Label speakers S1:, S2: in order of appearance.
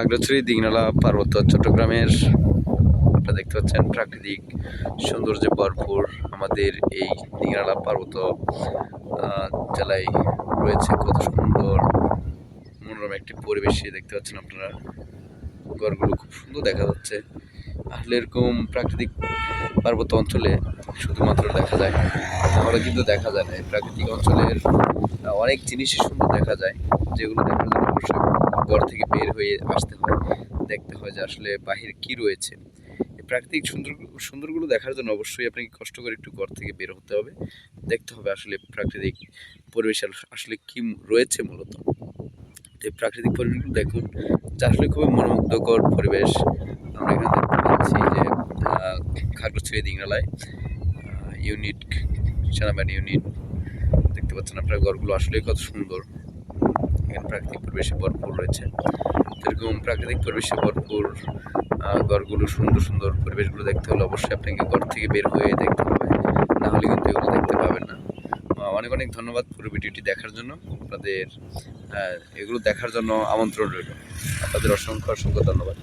S1: খাগড়াছড়ি, দিঘনালা পার্বত্য, চট্টগ্রামের আপনারা দেখতে পাচ্ছেন প্রাকৃতিক সৌন্দর্যে ভরপুর আমাদের এই দিঘনালা পার্বত্য জেলায় রয়েছে। কত সুন্দর, মনোরম একটি পরিবেশে দেখতে পাচ্ছেন আপনারা। ঘরগুলো খুব সুন্দর দেখা যাচ্ছে। আসলে এরকম প্রাকৃতিক পার্বত্য অঞ্চলে শুধুমাত্র দেখা যায় তাহলে কিন্তু দেখা যায় না। প্রাকৃতিক অঞ্চলের অনেক জিনিসই সুন্দর দেখা যায়, যেগুলো দেখার জন্য অবশ্যই ঘর থেকে বের হয়ে আসতে হয়, দেখতে হয় যে আসলে বাহির কি রয়েছে। এই প্রাকৃতিক সুন্দর, সুন্দরগুলো দেখার জন্য অবশ্যই আপনাকে কষ্ট করে একটু ঘর থেকে বের হতে হবে। দেখতে হবে আসলে প্রাকৃতিক পরিবেশ আসলে কি রয়েছে মূলত। তো এই প্রাকৃতিক পরিবেশগুলো দেখুন, যা আসলে খুবই মনোমুগ্ধকর পরিবেশ। আমরা এখানে দেখতে পাচ্ছি যে খাগড়াছড়ি দিংরালায় ইউনিট, সেনাবাহিনী ইউনিট, দেখতে পাচ্ছেন আপনার ঘরগুলো আসলে কত সুন্দর। প্রাকৃতিক পরিবেশে ভরপুর রয়েছে। এরকম প্রাকৃতিক পরিবেশে ভরপুর ঘরগুলো সুন্দর সুন্দর পরিবেশগুলো দেখতে হলে অবশ্যই আপনাকে ঘর থেকে বের হয়ে দেখতে হবে। নাহলে কিন্তু এগুলো দেখতে পাবেন না। অনেক অনেক ধন্যবাদ পুরো ভিডিওটি দেখার জন্য। আপনাদের এগুলো দেখার জন্য আমন্ত্রণ রইল। আপনাদের অসংখ্য অসংখ্য ধন্যবাদ।